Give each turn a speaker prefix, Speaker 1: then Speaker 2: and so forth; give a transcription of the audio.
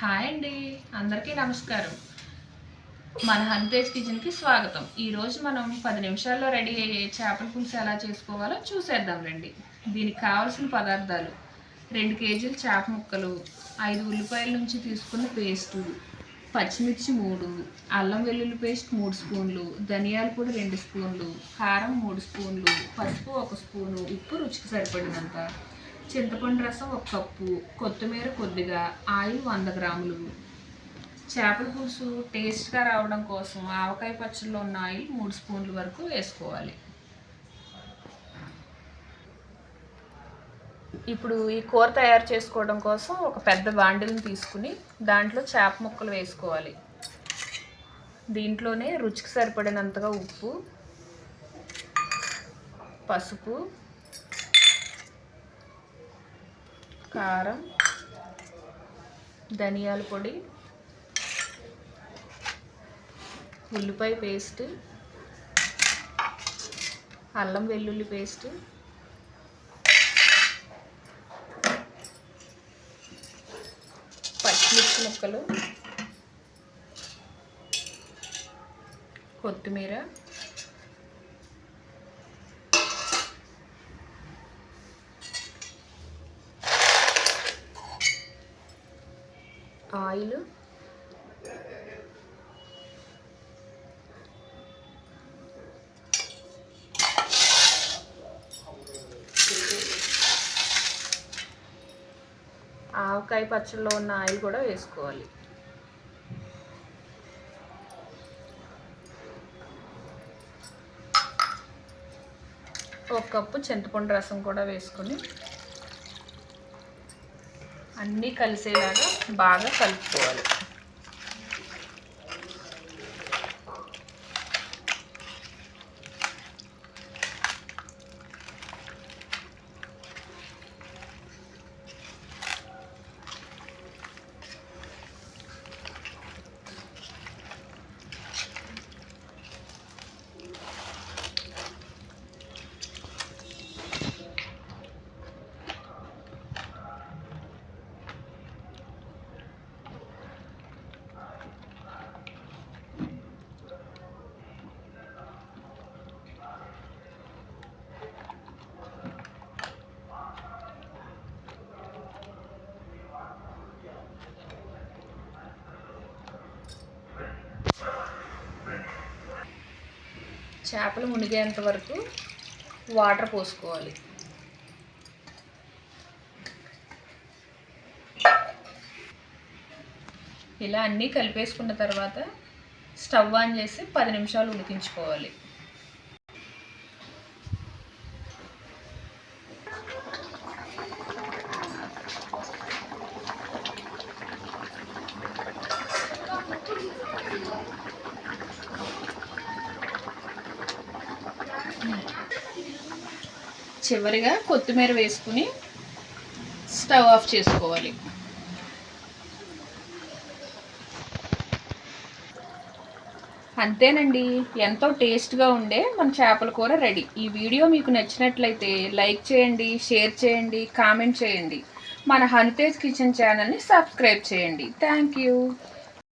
Speaker 1: Hi అండి అందరికీ నమస్కారం. మన హంతేజ్ కిచెన్కి స్వాగతం. ఈరోజు మనం పది నిమిషాల్లో రెడీ అయ్యే చేపల పులుసు ఎలా చేసుకోవాలో చూసేద్దాం రండి. దీనికి కావాల్సిన పదార్థాలు రెండు కేజీలు చేప ముక్కలు ఐదు ఉల్లిపాయల నుంచి తీసుకున్న పేస్టు పచ్చిమిర్చి మూడు అల్లం వెల్లుల్లి పేస్ట్ మూడు స్పూన్లు ధనియాల పొడి రెండు స్పూన్లు కారం మూడు స్పూన్లు పసుపు ఒక స్పూను ఉప్పు రుచికి సరిపడినంత చింతపండు రసం ఒక కప్పు కొత్తిమీర కొద్దిగా ఆయిల్ వంద గ్రాములు. చేపల పులుసు టేస్ట్గా రావడం కోసం ఆవకాయ పచ్చడిలో ఉన్న ఆయిల్ మూడు స్పూన్ల వరకు వేసుకోవాలి. ఇప్పుడు ఈ కూర తయారు చేసుకోవడం కోసం ఒక పెద్ద బాండిల్ని తీసుకుని దాంట్లో చేప ముక్కలు వేసుకోవాలి. దీంట్లోనే రుచికి సరిపడినంతగా ఉప్పు పసుపు కారం ధనియాల పొడి ఉల్లిపాయ పేస్ట్ అల్లం వెల్లుల్లి పేస్ట్ పచ్చిమిర్చి ముక్కలు కొత్తిమీర ఆయిల్. ఆవకాయ పచ్చళ్ళలో ఉన్న ఆయిల్ కూడా వేసుకోవాలి. ఒక కప్పు చింతపండు రసం కూడా వేసుకొని అన్నీ కలిసేలాగా బాగా కలుపుకోవాలి. చేపలు మునిగేంత వరకు వాటర్ పోసుకోవాలి. ఇలా అన్నీ కలిపేసుకున్న తర్వాత స్టవ్ ఆన్ చేసి పది నిమిషాలు ఉడికించుకోవాలి. చివరిగా కొత్తిమీర వేసుకుని స్టవ్ ఆఫ్ చేసుకోవాలి. అంతేనండి. ఎంతో టేస్ట్గా ఉండే మన చేపల కూర రెడీ. ఈ వీడియో మీకు నచ్చినట్లయితే లైక్ చేయండి షేర్ చేయండి కామెంట్ చేయండి. మన హనితేజ్ కిచెన్ ఛానల్ని సబ్స్క్రైబ్ చేయండి. Thank you.